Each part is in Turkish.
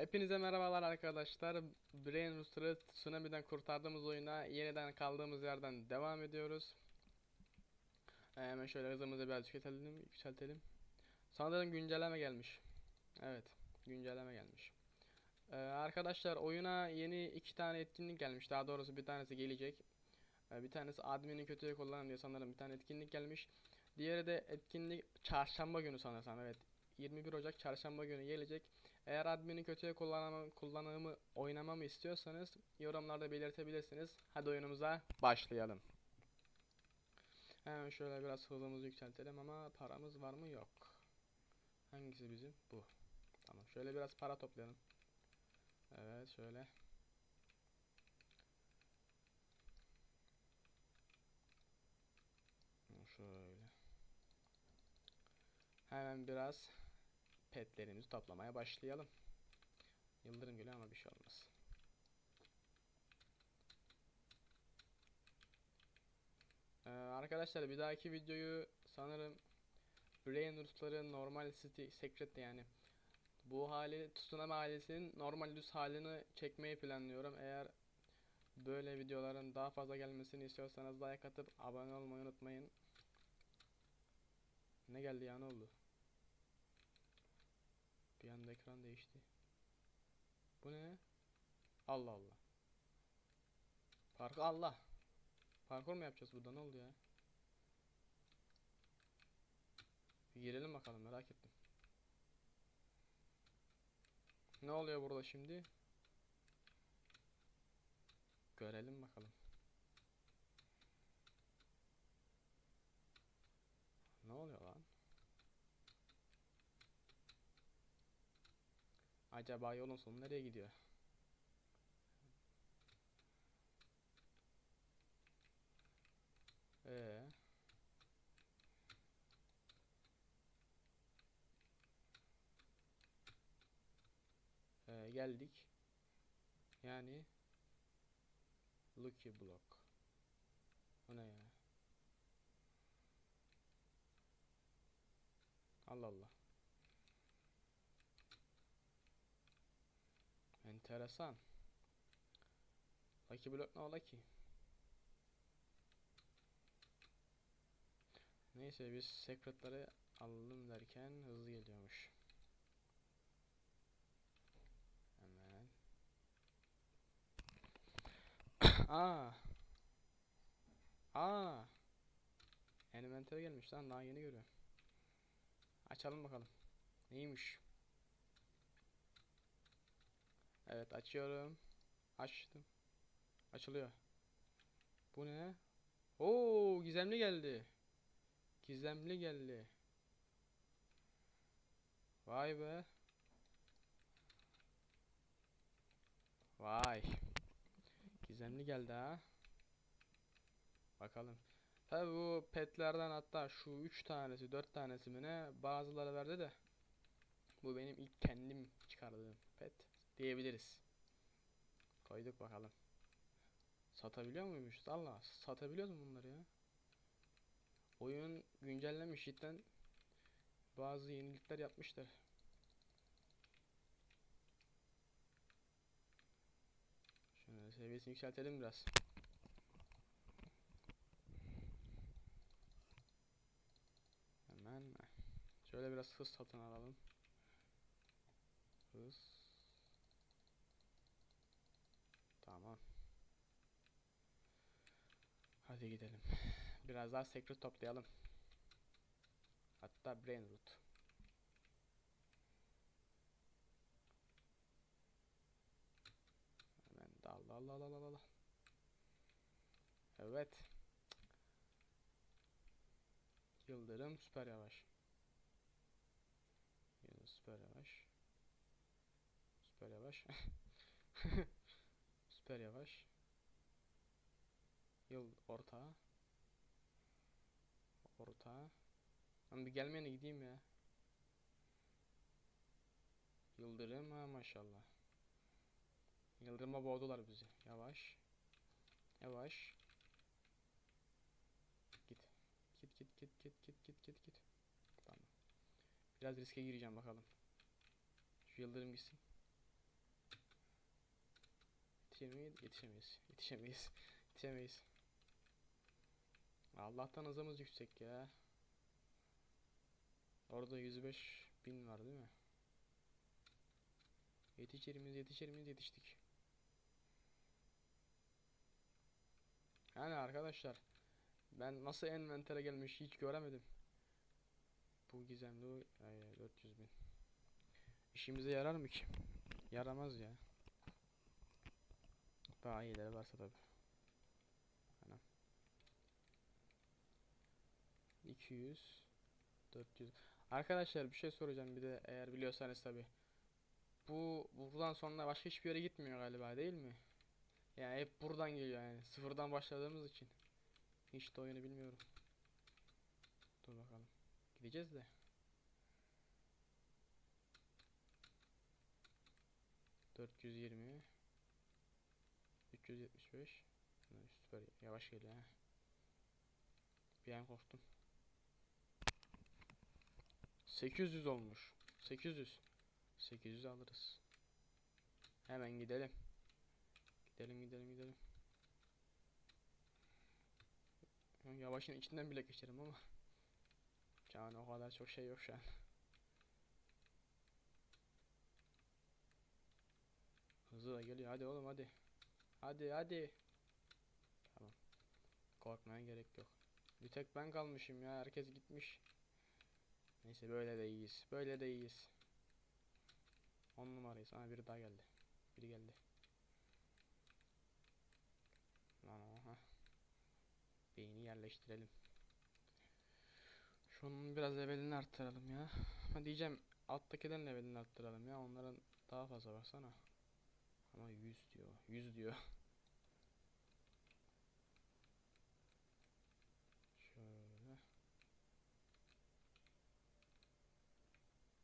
Hepinize merhabalar arkadaşlar. Brain Rooster'ı Tsunami'den kurtardığımız oyuna yeniden kaldığımız yerden devam ediyoruz. Ee, hemen şöyle hızımızı biraz yükseltelim, yükseltelim. Sanırım güncelleme gelmiş. Evet, güncelleme gelmiş. Ee, arkadaşlar oyuna yeni iki tane etkinlik gelmiş. Daha doğrusu bir tanesi gelecek. Ee, bir tanesi admini kötüye kullanan diye sanırım bir tane etkinlik gelmiş. Diğeri de etkinlik çarşamba günü sanırsam evet. 21 Ocak çarşamba günü gelecek. Eğer admini kötüye kullanamam, kullanımı oynamamı istiyorsanız yorumlarda belirtebilirsiniz. Hadi oyunumuza başlayalım. Hemen şöyle biraz hızımızı yükseltelim ama paramız var mı? Yok. Hangisi bizim? Bu. Tamam. Şöyle biraz para toplayalım. Evet şöyle. Şöyle. Hemen biraz petlerimizi toplamaya başlayalım. Yıldırım geliyor ama bir şey olmaz. Ee, arkadaşlar bir dahaki videoyu sanırım Brain Root'ların normal city secret yani bu hali Tsunami ailesinin normal düz halini çekmeyi planlıyorum. Eğer böyle videoların daha fazla gelmesini istiyorsanız like atıp abone olmayı unutmayın. Ne geldi ya ne oldu? Bir anda ekran değişti. Bu ne? Allah Allah. Parkur Allah. Parkur mu yapacağız burada ne oldu ya? Bir girelim bakalım merak ettim. Ne oluyor burada şimdi? Görelim bakalım. Ne oluyor lan? Acaba yolun sonu nereye gidiyor? Ee. Ee, geldik. Yani Lucky Block. O ne ya? Allah Allah. Enteresan. Lucky Block ne ola ki? Neyse biz secretları alalım derken hızlı geliyormuş. Hemen. Aa. Aa. Envantere gelmiş lan daha yeni görüyorum. Açalım bakalım. Neymiş? Evet açıyorum. Açtım. Açılıyor. Bu ne? Oo gizemli geldi. Gizemli geldi. Vay be. Vay. Gizemli geldi ha. Bakalım. Tabi bu petlerden hatta şu 3 tanesi 4 tanesi mi ne bazıları verdi de. Bu benim ilk kendim çıkardığım pet diyebiliriz. Koyduk bakalım. Satabiliyor muymuşuz? Allah satabiliyoruz mu bunları ya? Oyun güncellemiş cidden bazı yenilikler yapmışlar. Şöyle seviyesini yükseltelim biraz. Hemen şöyle biraz hız satın alalım. Hız. Tamam. Hadi gidelim. Biraz daha secret toplayalım. Hatta brain root. Hemen dal dal dal dal dal. Evet. Yıldırım süper yavaş. Yıldırım süper yavaş. Süper yavaş. süper yavaş. Yıl orta. Orta. Lan bir gelmeyene gideyim ya. Yıldırım ha maşallah. Yıldırıma boğdular bizi. Yavaş. Yavaş. Git. Git git git git git git git git. Tamam. Biraz riske gireceğim bakalım. Şu yıldırım gitsin. yetişemeyiz, yetişemeyiz, yetişemeyiz, yetişemeyiz. Allah'tan hızımız yüksek ya. Orada 105 bin var değil mi? Yetişir miyiz, yetiştik. Yani arkadaşlar ben nasıl envantere gelmiş hiç göremedim. Bu gizemli ay, 400 bin. İşimize yarar mı ki? Yaramaz ya. Daha iyileri varsa tabi. Anam. 200 400 Arkadaşlar bir şey soracağım bir de eğer biliyorsanız tabi. Bu buradan sonra başka hiçbir yere gitmiyor galiba değil mi? Yani hep buradan geliyor yani. Sıfırdan başladığımız için. Hiç de oyunu bilmiyorum. Dur bakalım. Gideceğiz de. Dört yüz yirmi. Üç yüz yetmiş beş. Süper yavaş geliyor ha. Bir an korktum. 800 olmuş. 800. 800 alırız. Hemen gidelim. Gidelim gidelim gidelim. Ya Yavaşın içinden bile geçerim ama. Yani o kadar çok şey yok şu an. Hızlı da geliyor. Hadi oğlum hadi. Hadi hadi. Tamam. Korkmaya gerek yok. Bir tek ben kalmışım ya. Herkes gitmiş. Neyse böyle de iyiyiz. Böyle de iyiyiz. 10 numarayız. Ana biri daha geldi. Biri geldi. Lan aha. Beyni yerleştirelim. Şunun biraz levelini arttıralım ya. Ha diyeceğim alttakilerin levelini arttıralım ya. Onların daha fazla baksana. Ama 100 diyor. 100 diyor.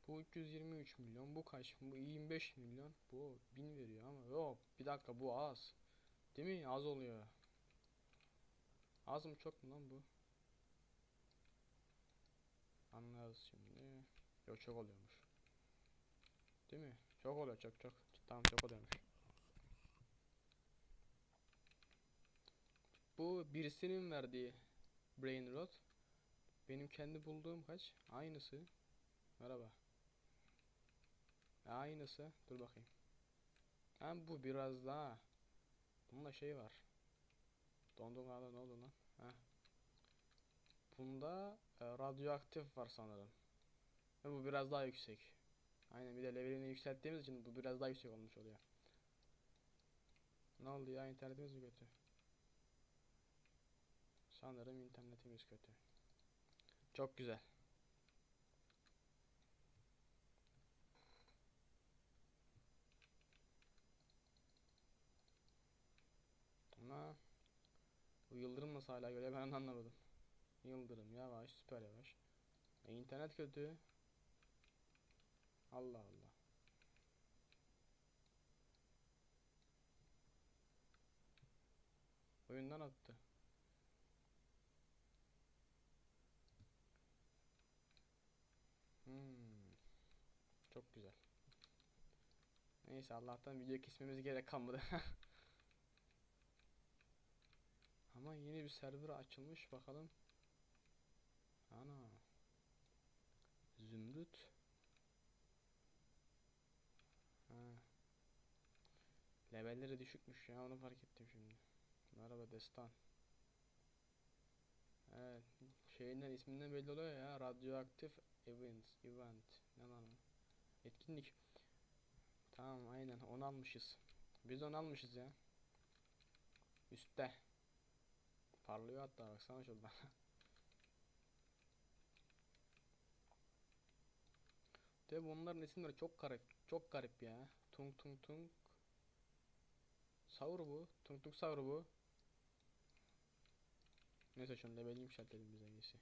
Bu 323 milyon. Bu kaç? Bu 25 milyon. Bu 1000 veriyor ama yok. Bir dakika bu az. Değil mi? Az oluyor. Az mı çok mu lan bu? Anlarız şimdi. Yok çok oluyormuş. Değil mi? Çok oluyor çok çok. Tamam çok oluyormuş. Bu birisinin verdiği brain rot. Benim kendi bulduğum kaç? Aynısı. Merhaba. Aynısı. Dur bakayım. Hem bu biraz daha. Bunda şey var. Dondum galiba ne oldu lan? Heh. Bunda e, radyoaktif var sanırım. Ve bu biraz daha yüksek. Aynen bir de levelini yükselttiğimiz için bu biraz daha yüksek olmuş oluyor. Ne oldu ya internetimiz mi kötü? Sanırım internetimiz kötü. Çok güzel. Ama yıldırım nasıl hala geliyor ben anlamadım. Yıldırım yavaş süper yavaş. E, internet kötü. Allah Allah. Oyundan attı. Hmm. Çok güzel. Neyse Allah'tan video kesmemiz gerek kalmadı. Ama yeni bir server açılmış bakalım. Ana. Zümrüt. Ha. Levelleri düşükmüş ya onu fark ettim şimdi. Merhaba Destan. Evet. Şeyinden isminden belli oluyor ya. Radyoaktif event. Event. Ne lan? Etkinlik. Tamam aynen onu almışız. Biz onu almışız ya. Üstte. Parlıyor hatta baksana şurada. De bunların isimleri çok garip. Çok garip ya. Tung tung tung. Saur bu. Tung tung saur bu. Neyse şunu levelini yükseltelim biz en iyisi.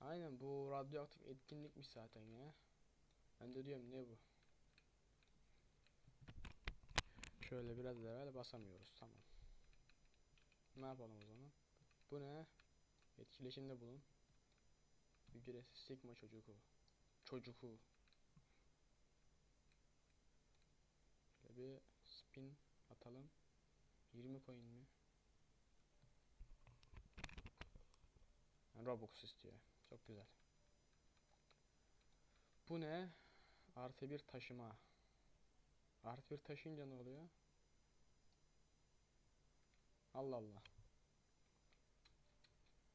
Aynen bu radyoaktif etkinlikmiş zaten ya. Ben de diyorum ne bu? Şöyle biraz level basamıyoruz tamam. Ne yapalım o zaman? Bu ne? Etkileşimde bulun. Ücretsiz sigma çocuğu. Çocuğu. Şöyle bir spin atalım. 20 coin mi? Robux istiyor. Çok güzel. Bu ne? Artı bir taşıma. Artı bir taşıyınca ne oluyor? Allah Allah.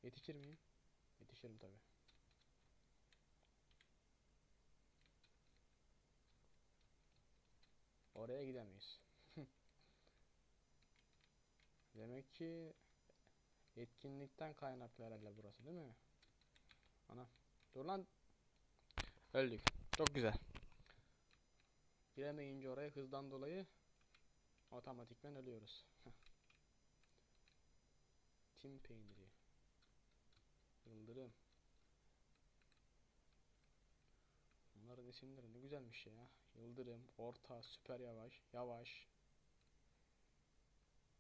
Yetişir miyim? Yetişirim tabi. Oraya gidemeyiz. Demek ki etkinlikten kaynaklı herhalde burası değil mi? Ana. Dur lan. Öldük. Çok güzel. Giremeyince oraya hızdan dolayı otomatikmen ölüyoruz. Tim peyniri. Yıldırım. Bunların isimleri ne güzelmiş ya. Yıldırım, orta, süper yavaş, yavaş.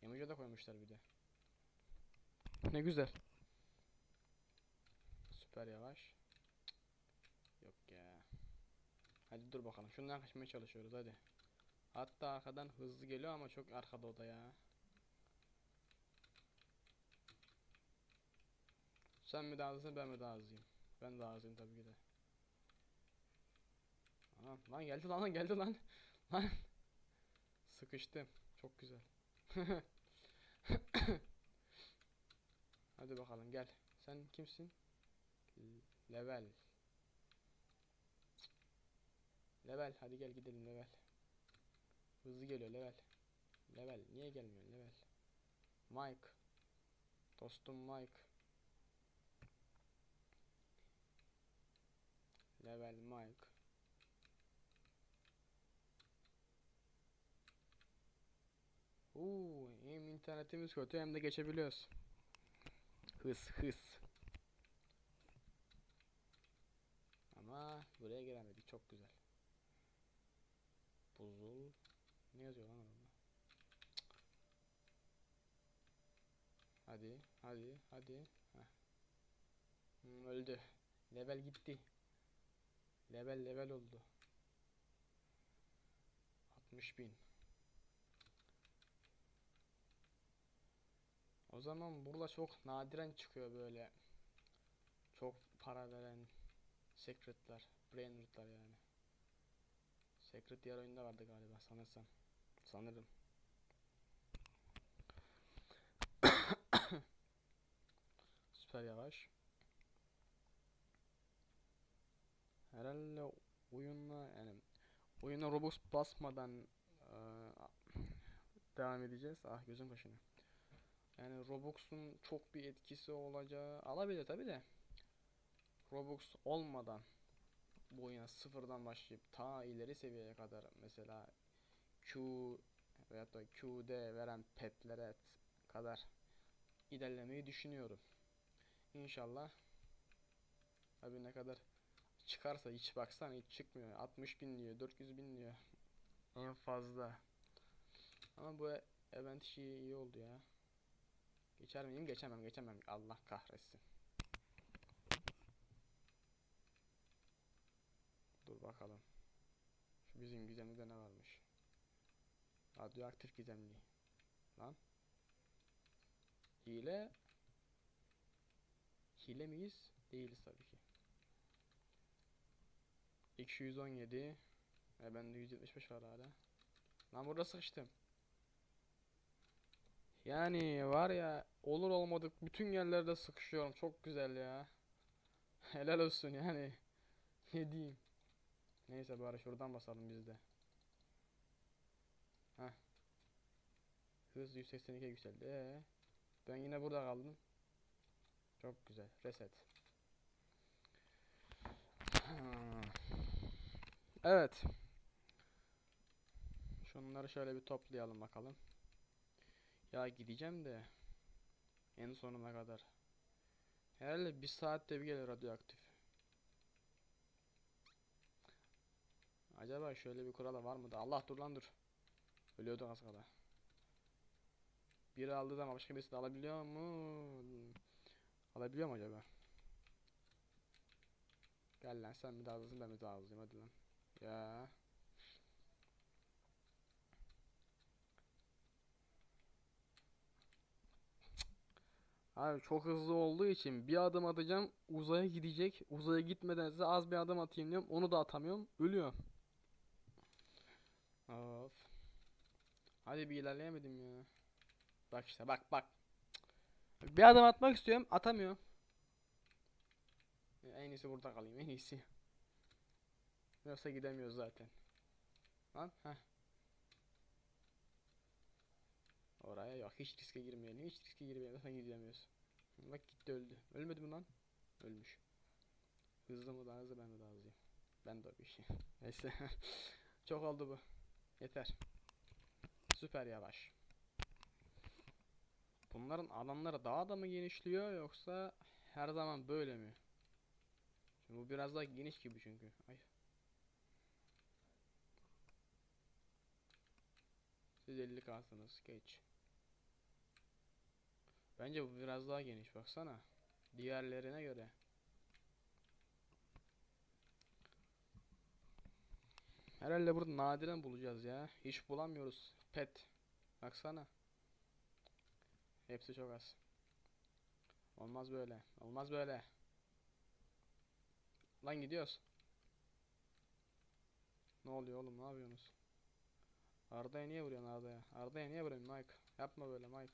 Emoji de koymuşlar bir de. Ne güzel. Süper yavaş. Yok ya. Hadi dur bakalım. Şundan kaçmaya çalışıyoruz hadi. Hatta arkadan hızlı geliyor ama çok arkada o da ya. Sen mi daha ben mi daha? Ben daha tabii ki de. Anam lan geldi lan lan geldi lan. Lan. Sıkıştım. Çok güzel. Hadi bakalım gel. Sen kimsin? Level. Level hadi gel gidelim level. Hızlı geliyor level. Level niye gelmiyor level? Mike. Dostum Mike. Level Mike. Uuu hem internetimiz kötü hem de geçebiliyoruz. Hız hız. Ama buraya giremedik çok güzel. Buzul. Ne yazıyor lan orada? Hadi hadi hadi. Heh. Hmm, öldü. Level gitti. Level level oldu. 60 bin. O zaman burada çok nadiren çıkıyor böyle. Çok para veren secretler, brain root'lar yani. Secret diğer oyunda vardı galiba sanırsam. Sanırım. Süper yavaş. Herhalde oyunla yani oyuna Robux basmadan eee, devam edeceğiz. Ah gözüm kaşınıyor. Yani Robux'un çok bir etkisi olacağı alabilir tabi de. Robux olmadan bu oyuna sıfırdan başlayıp ta ileri seviyeye kadar mesela Q veyahut da QD veren petlere kadar ilerlemeyi düşünüyorum. İnşallah tabi ne kadar çıkarsa hiç baksan hiç çıkmıyor. 60 bin diyor, 400 bin diyor. En fazla. Ama bu event işi iyi oldu ya. Geçer miyim? Geçemem, geçemem. Allah kahretsin. Dur bakalım. Şu bizim gizemde ne varmış? Radyoaktif gizemli. Lan. Hile. Hile miyiz? Değiliz tabii ki. 217 ve bende 175 var hala. Lan burada sıkıştım. Yani var ya olur olmadık bütün yerlerde sıkışıyorum. Çok güzel ya. Helal olsun yani. Ne diyeyim. Neyse bari şuradan basalım biz de. Heh. Hız 182 yükseldi. Ee, ben yine burada kaldım. Çok güzel. Reset. Evet. Şunları şöyle bir toplayalım bakalım. Ya gideceğim de en sonuna kadar. Herhalde bir saatte bir gelir radyoaktif. Acaba şöyle bir kurala var mı da? Allah dur lan dur. Ölüyordu az kala. Biri aldığı zaman başka birisi de alabiliyor mu? Alabiliyor mu acaba? Gel lan sen mi daha ben mi daha hızlıyım hadi lan. Ya. Abi çok hızlı olduğu için bir adım atacağım uzaya gidecek. Uzaya gitmeden size az bir adım atayım diyorum. Onu da atamıyorum. Ölüyor. Of. Hadi bir ilerleyemedim ya. Bak işte bak bak. Bir adım atmak istiyorum atamıyorum. En iyisi burada kalayım en iyisi. Yoksa gidemiyoruz zaten. Lan heh. Oraya yok hiç riske girmeyelim hiç riske girmeyelim zaten gidemiyoruz. Bak gitti öldü. Ölmedi mi lan? Ölmüş. Hızlı mı daha hızlı ben mi daha hızlıyım? Ben de bir şey. Neyse. Çok oldu bu. Yeter. Süper yavaş. Bunların alanları daha da mı genişliyor yoksa her zaman böyle mi? Bu biraz daha geniş gibi çünkü. Ay. Siz 50 kalsınız. Geç. Bence bu biraz daha geniş baksana. Diğerlerine göre. Herhalde burada nadiren bulacağız ya. Hiç bulamıyoruz. Pet. Baksana. Hepsi çok az. Olmaz böyle. Olmaz böyle. Lan gidiyoruz. Ne oluyor oğlum? Ne yapıyorsunuz? Arda'ya niye vuruyorsun Arda'ya? Arda'ya niye vuruyorsun Mike? Yapma böyle Mike.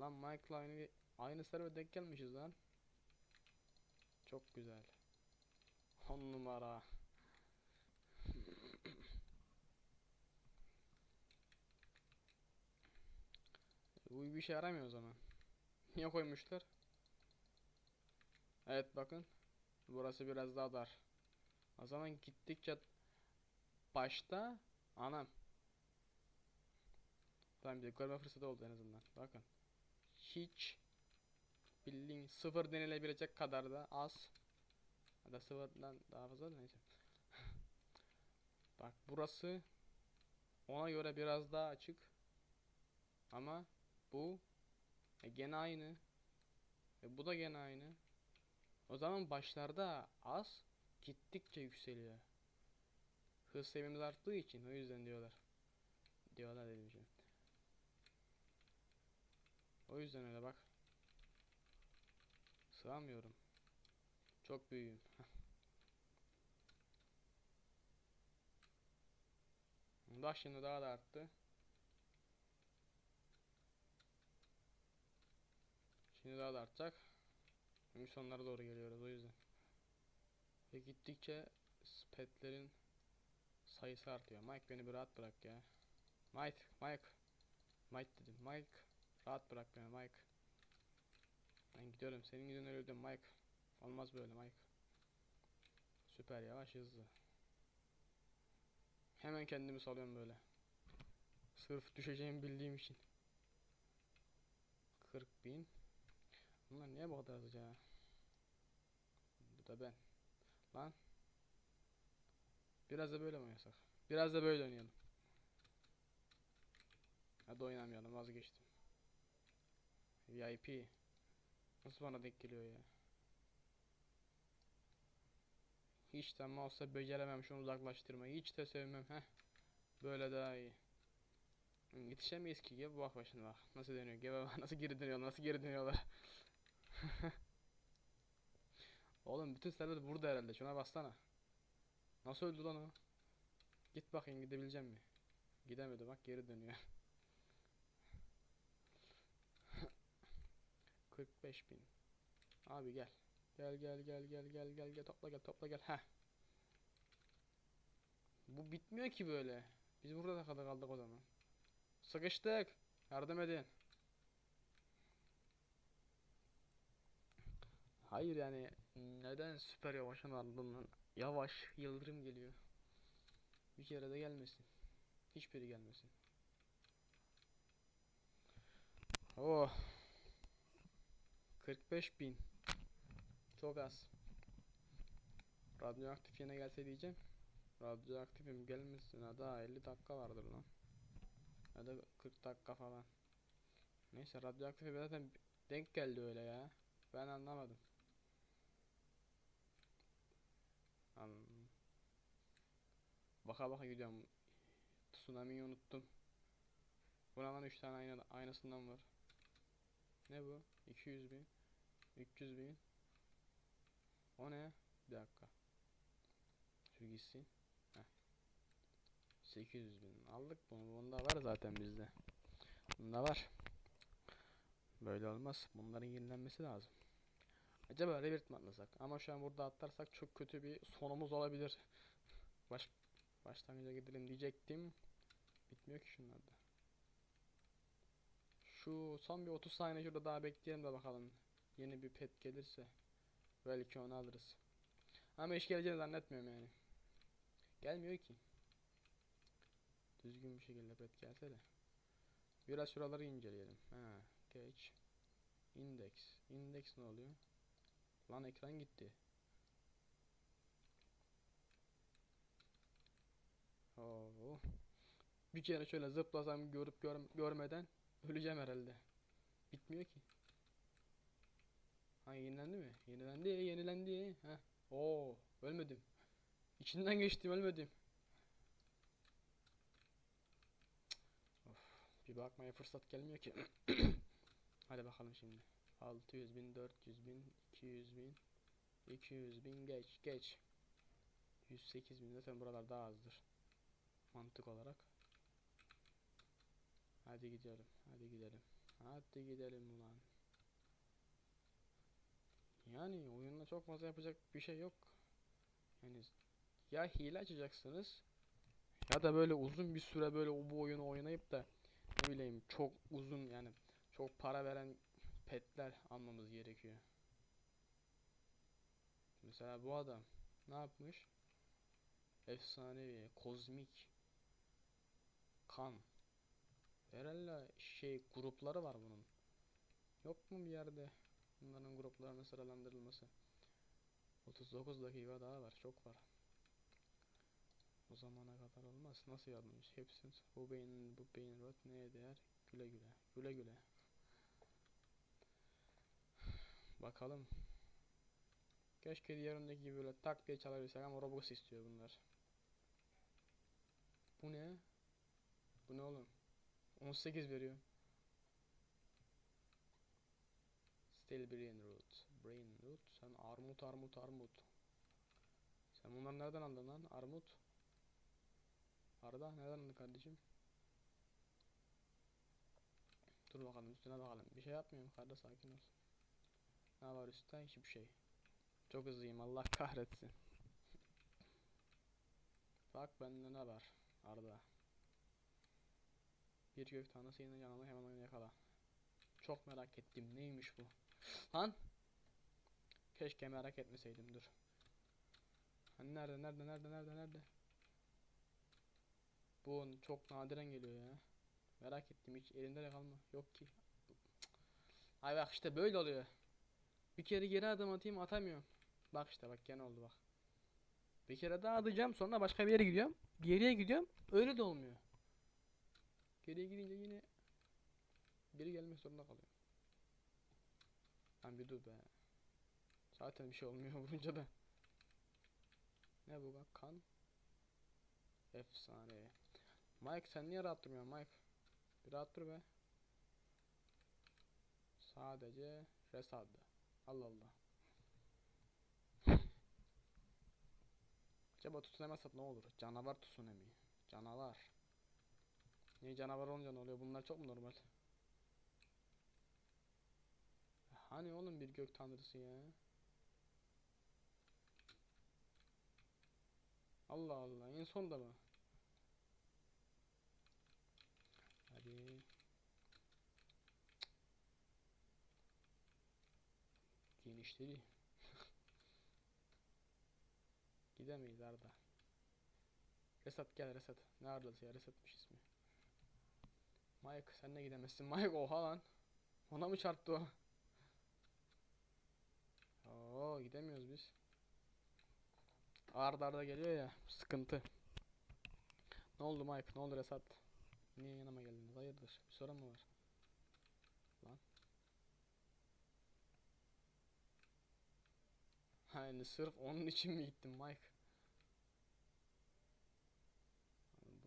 Lan Mike'la aynı aynı server denk gelmişiz lan. Çok güzel. 10 numara. Bu bir şey yaramıyor o zaman. Niye koymuşlar? Evet bakın. Burası biraz daha dar. O gittikçe başta anam. Tamam bir görme fırsatı oldu en azından. Bakın. Hiç bildiğin sıfır denilebilecek kadar da az. Ya da sıfırdan daha fazla da neyse. Bak burası ona göre biraz daha açık. Ama bu e, gene aynı. E, bu da gene aynı. O zaman başlarda az gittikçe yükseliyor. Hız seviyemiz arttığı için o yüzden diyorlar. Diyorlar dediğim şey. O yüzden öyle bak. Sığamıyorum. Çok büyüğüm. Bak şimdi daha da arttı. Şimdi daha da artacak. Çünkü sonlara doğru geliyoruz o yüzden. Ve gittikçe petlerin sayısı artıyor. Mike beni bir rahat bırak ya. Mike, Mike. Mike dedim. Mike. Rahat bırak beni Mike. Ben gidiyorum. Senin yüzünden öldüm Mike. Olmaz böyle Mike. Süper yavaş hızlı. Hemen kendimi salıyorum böyle. Sırf düşeceğimi bildiğim için. 40 bin. Bunlar niye bu kadar hızlıca? Bu da ben. Lan. Biraz da böyle mi oynasak? Biraz da böyle oynayalım. Hadi oynamayalım vazgeçtim. VIP. Nasıl bana denk geliyor ya? Hiç de mouse'la beceremem şunu uzaklaştırmayı. Hiç de sevmem. Heh. Böyle daha iyi. Yetişemeyiz ki. Gebe bak başına bak. Nasıl dönüyor? Gebe bak. Nasıl geri dönüyor? Nasıl geri dönüyorlar? Oğlum bütün server burada herhalde. Şuna bassana. Nasıl öldü lan o? Git bakayım gidebileceğim mi? Gidemedi bak geri dönüyor. 45 bin. Abi gel. Gel gel gel gel gel gel gel topla gel topla gel. Heh. Bu bitmiyor ki böyle. Biz burada da kaldık kaldık o zaman. Sıkıştık. Yardım edin. Hayır yani neden süper yavaşın ardından yavaş yıldırım geliyor. Bir kere de gelmesin. Hiçbiri gelmesin. Oh. 45 bin. Çok az. Radyoaktif yine gelse diyeceğim. Radyoaktifim gelmesin ha daha 50 dakika vardır lan. Ya da 40 dakika falan. Neyse radyoaktif zaten denk geldi öyle ya. Ben anlamadım. An baka baka gidiyorum. Tsunami'yi unuttum. Buradan 3 tane ayna aynasından var. Ne bu? 200 bin. 300 bin. O ne? Bir dakika. Şu gitsin. Heh. 800 bin. Aldık bunu. Bunda var zaten bizde. Bunda var. Böyle olmaz. Bunların yenilenmesi lazım. Acaba revert mi atlasak? Ama şu an burada atlarsak çok kötü bir sonumuz olabilir. Baş başlangıca gidelim diyecektim. Bitmiyor ki şunlarda. Şu son bir 30 saniye şurada daha bekleyelim de bakalım. Yeni bir pet gelirse. Belki onu alırız. Ama hiç geleceğini zannetmiyorum yani. Gelmiyor ki. Düzgün bir şekilde pet gelse de. Biraz şuraları inceleyelim. Ha, geç. Index. Index ne oluyor? Lan ekran gitti. Oo. Bir kere şöyle zıplasam görüp gör görmeden öleceğim herhalde. Bitmiyor ki. Ha yenilendi mi? Yenilendi, yenilendi. Ha. Oo, ölmedim. İçinden geçtim, ölmedim. Of, bir bakmaya fırsat gelmiyor ki. Hadi bakalım şimdi. 600 bin, 400 bin, 200 bin, 200 bin geç, geç. 108 bin zaten buralar daha azdır. Mantık olarak. Hadi gidelim, hadi gidelim. Hadi gidelim ulan. Yani oyunda çok fazla yapacak bir şey yok. Yani ya hile açacaksınız ya da böyle uzun bir süre böyle bu oyunu oynayıp da ne bileyim çok uzun yani çok para veren petler almamız gerekiyor. Mesela bu adam ne yapmış? Efsanevi, kozmik, kan. Herhalde şey grupları var bunun. Yok mu bir yerde bunların gruplarının sıralandırılması? 39 dakika daha var, çok var. O zamana kadar olmaz. Nasıl yazmış? Hepsini bu beyin bu beyin rot neye değer? Güle güle. Güle güle. Bakalım. Keşke diğerindeki gibi böyle tak diye çalabilsek ama Robux istiyor bunlar. Bu ne? Bu ne oğlum? 18 veriyor. Still brain root. Brain root. Sen armut armut armut. Sen bunları nereden aldın lan? Armut. Arda nereden aldın kardeşim? Dur bakalım üstüne bakalım. Bir şey yapmıyorum karda sakin ol. Ne var üstte? Hiçbir şey. Çok hızlıyım Allah kahretsin. Bak bende ne var Arda. Bir gök tanrısı yine yanına hemen oyunu yakala. Çok merak ettim neymiş bu. Lan. Keşke merak etmeseydim dur. Hani nerede nerede nerede nerede nerede? Bu çok nadiren geliyor ya. Merak ettim hiç elinde de kalma. Yok ki. Ay bak işte böyle oluyor. Bir kere geri adım atayım atamıyorum. Bak işte bak gene oldu bak. Bir kere daha atacağım sonra başka bir yere gidiyorum. Geriye gidiyorum. Öyle de olmuyor. Geriye gidince yine geri gelmek zorunda kalıyorum. Lan bir dur be. Zaten bir şey olmuyor vurunca da. Ne bu bak kan. Efsane. Mike sen niye rahat durmuyorsun Mike? Bir rahat dur be. Sadece resad. Allah Allah. Acaba tutunamazsak ne olur? Canavar tsunami. Canavar. Niye canavar olunca ne oluyor? Bunlar çok mu normal? Hani oğlum bir gök tanrısı ya? Allah Allah. En son da mı? Hadi. Genişleri. Gidemeyiz Arda. Resat gel Resat. Ne Arda'sı ya Resat'mış ismi. Mike sen de gidemezsin. Mike oha lan. Ona mı çarptı o? Oo gidemiyoruz biz. Arda arda geliyor ya. Sıkıntı. Ne oldu Mike? Ne oldu Resat? Niye yanıma geldiniz? Hayırdır? Bir sorun mu var? Lan. Yani sırf onun için mi gittin Mike?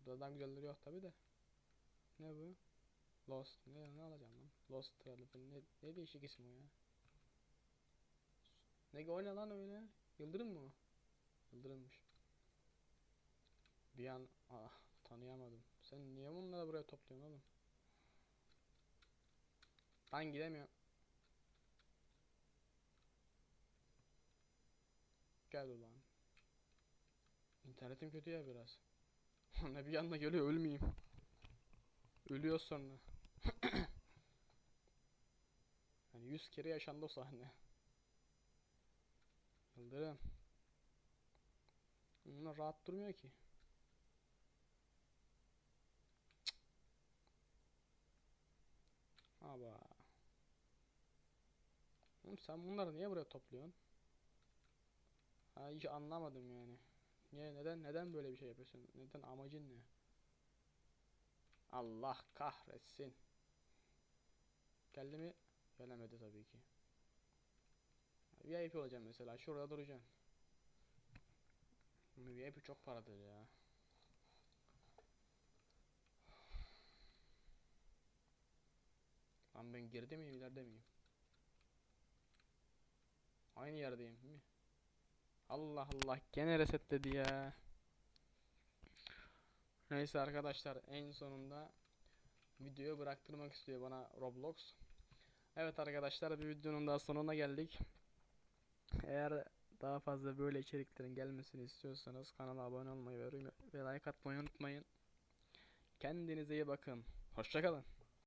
Burada daha güzelleri yok tabi de. Ne bu? Lost. Ne, ne alacağım lan? Lost Travel. Ne, ne değişik isim o ya? Ne o ne lan öyle? Yıldırım mı? Yıldırımmış. Bir an ah tanıyamadım. Sen niye bunları buraya topluyorsun oğlum? Ben gidemiyorum. Gel ulan. İnternetim kötü ya biraz. ne bir anda geliyor ölmeyeyim. Ölüyor sonra. Yani 100 kere yaşandı o sahne. Yıldırım. Bunlar rahat durmuyor ki. Aba. Oğlum sen bunları niye buraya topluyorsun? Ha hiç anlamadım yani. Niye neden neden böyle bir şey yapıyorsun? Neden amacın ne? Allah kahretsin. Geldi mi? Gelemedi tabii ki. VIP olacağım mesela. Şurada duracağım. VIP çok paradır ya. Lan ben geride miyim ileride miyim? Aynı yerdeyim mi? Allah Allah gene resetledi ya. Neyse arkadaşlar en sonunda videoyu bıraktırmak istiyor bana Roblox. Evet arkadaşlar bir videonun daha sonuna geldik. Eğer daha fazla böyle içeriklerin gelmesini istiyorsanız kanala abone olmayı ve, like atmayı unutmayın. Kendinize iyi bakın. Hoşçakalın.